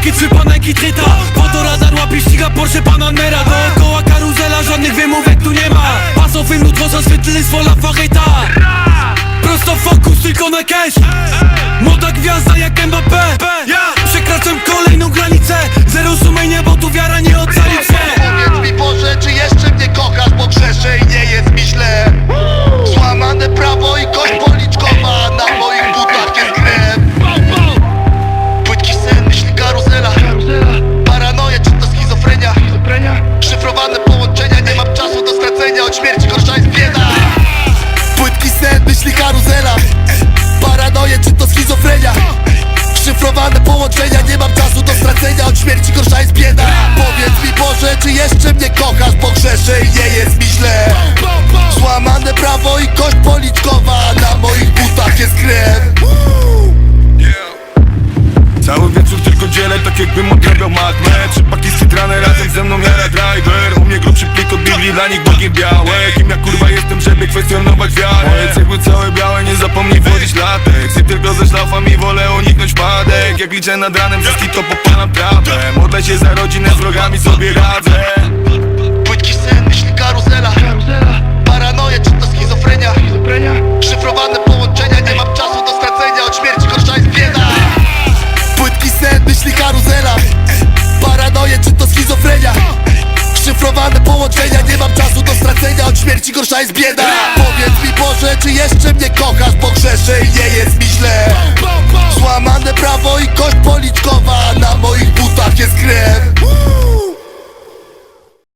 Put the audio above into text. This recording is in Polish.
Jakie trzy paneki cyta Foto radar łapie ściga Porsche Panamera Dookoła karuzela żadnych wymówek tu nie ma. Pasowy nutwo za zwytly z wola facheta. Prosto fokus tylko na cash. Młoda gwiazda jak Mbappé. Kochasz, bo grzeszę i nie jest mi źle. Złamane prawo i kość policzkowa Na moich butach jest krew. Cały wieczór tylko dzielę, tak jakbym odrabiał matmę Trzy paki skitrane razem ze mną jara driver U mnie grubszy plik od Biblii, dla nich Bogiem białe Kim ja kurwa jestem, żeby kwestionować wiarę? Moje cegły całe białe, nie zapomnij włożyć latek. I tylko ze szlafami wolę uniknąć padek. Jak liczę nad ranem, wszystkich to popalam Szyfrowane połączenia, nie mam czasu do stracenia. Od śmierci gorsza jest bieda. Powiedz